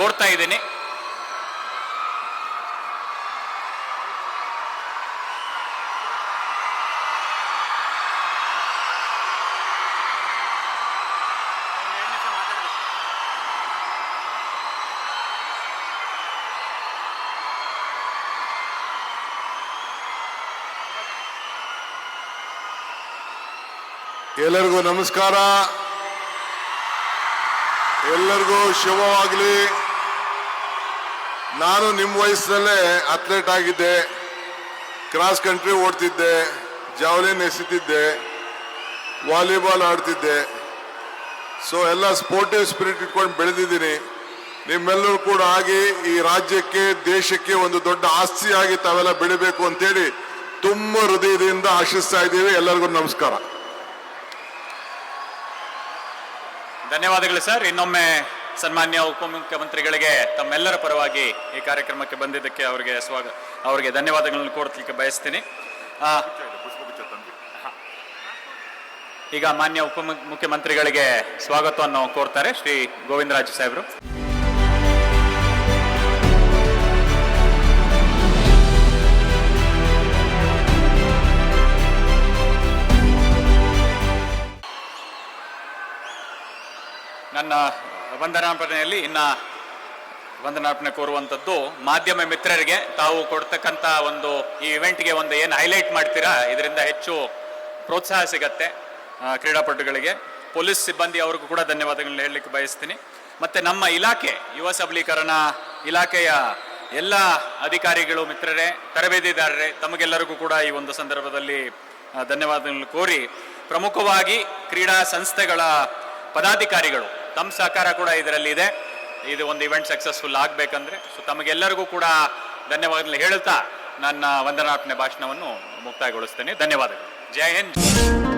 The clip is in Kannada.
ಕೋರ್ತಾ ಇದ್ದೀನಿ. ಎಲ್ಲರಿಗೂ ನಮಸ್ಕಾರ. ಎಲ್ಲರಿಗೂ ಶುಭವಾಗಲಿ. ನಾನು ನಿಮ್ಮ ವಯಸ್ಸಿನಲ್ಲೇ ಅಥ್ಲೆಟ್ ಆಗಿದ್ದೆ ಕ್ರಾಸ್ ಕಂಟ್ರಿ ಓಡ್ತಿದ್ದೆ ಜಾವಲಿನ್ ಎಸಿತಿದ್ದೆ ವಾಲಿಬಾಲ್ ಆಡ್ತಿದ್ದೆ. ಸೊ ಎಲ್ಲ ಸ್ಪೋರ್ಟಿವ್ ಸ್ಪಿರಿಟ್ ಇಟ್ಕೊಂಡು ಬೆಳೆದಿದ್ದೀನಿ. ನಿಮ್ಮೆಲ್ಲರೂ ಕೂಡ ಆಗಿ ಈ ರಾಜ್ಯಕ್ಕೆ, ದೇಶಕ್ಕೆ ಒಂದು ದೊಡ್ಡ ಆಸ್ತಿಯಾಗಿ ತಾವೆಲ್ಲ ಬೆಳಿಬೇಕು ಅಂತೇಳಿ ತುಂಬ ಹೃದಯದಿಂದ ಆಶಿಸ್ತಾ ಇದ್ದೀವಿ. ಎಲ್ಲರಿಗೂ ನಮಸ್ಕಾರ. ಧನ್ಯವಾದಗಳು ಸರ್. ಇನ್ನೊಮ್ಮೆ ಸನ್ಮಾನ್ಯ ಉಪಮುಖ್ಯಮಂತ್ರಿಗಳಿಗೆ ತಮ್ಮೆಲ್ಲರ ಪರವಾಗಿ ಈ ಕಾರ್ಯಕ್ರಮಕ್ಕೆ ಬಂದಿದ್ದಕ್ಕೆ ಅವರಿಗೆ ಸ್ವಾಗ, ಅವರಿಗೆ ಧನ್ಯವಾದಗಳನ್ನು ಕೋರ್ಲಿಕ್ಕೆ ಬಯಸ್ತೀನಿ. ಈಗ ಮಾನ್ಯ ಉಪ ಮುಖ್ಯಮಂತ್ರಿಗಳಿಗೆ ಸ್ವಾಗತವನ್ನು ಕೋರ್ತಾರೆ ಶ್ರೀ ಗೋವಿಂದರಾಜು ಸಾಹೇಬರು. ನನ್ನ ವಂದನಾರ್ಪಣೆಯಲ್ಲಿ ಇನ್ನ ವಂದನಾರ್ಪಣೆ ಕೋರುವಂಥದ್ದು ಮಾಧ್ಯಮ ಮಿತ್ರರಿಗೆ ತಾವು ಕೊಡ್ತಕ್ಕಂಥ ಒಂದು ಈ ಇವೆಂಟ್ಗೆ ಒಂದು ಏನು ಹೈಲೈಟ್ ಮಾಡ್ತೀರಾ? ಇದರಿಂದ ಹೆಚ್ಚು ಪ್ರೋತ್ಸಾಹ ಸಿಗತ್ತೆ ಕ್ರೀಡಾಪಟುಗಳಿಗೆ. ಪೊಲೀಸ್ ಸಿಬ್ಬಂದಿ ಅವ್ರಿಗೂ ಕೂಡ ಧನ್ಯವಾದಗಳನ್ನ ಹೇಳಲಿಕ್ಕೆ ಬಯಸ್ತೀನಿ. ಮತ್ತು ನಮ್ಮ ಇಲಾಖೆ, ಯುವ ಸಬಲೀಕರಣ ಇಲಾಖೆಯ ಎಲ್ಲ ಅಧಿಕಾರಿಗಳು, ಮಿತ್ರರೇ, ತರಬೇತಿದಾರರೇ, ತಮಗೆಲ್ಲರಿಗೂ ಕೂಡ ಈ ಒಂದು ಸಂದರ್ಭದಲ್ಲಿ ಧನ್ಯವಾದಗಳನ್ನು ಕೋರಿ ಪ್ರಮುಖವಾಗಿ ಕ್ರೀಡಾ ಸಂಸ್ಥೆಗಳ ಪದಾಧಿಕಾರಿಗಳು ತಮ್ಮ ಸಹಕಾರ ಕೂಡ ಇದರಲ್ಲಿ ಇದೆ. ಇದು ಒಂದು ಇವೆಂಟ್ ಸಕ್ಸಸ್ಫುಲ್ ಆಗಬೇಕಂದ್ರೆ ಸೊ ತಮಗೆಲ್ಲರಿಗೂ ಕೂಡ ಧನ್ಯವಾದಗಳು ಹೇಳುತ್ತಾ ನನ್ನ ವಂದನಾರ್ಪಣೆ ಭಾಷಣವನ್ನು ಮುಕ್ತಾಯಗೊಳಿಸ್ತೇನೆ. ಧನ್ಯವಾದಗಳು. ಜೈ ಹಿಂದ್.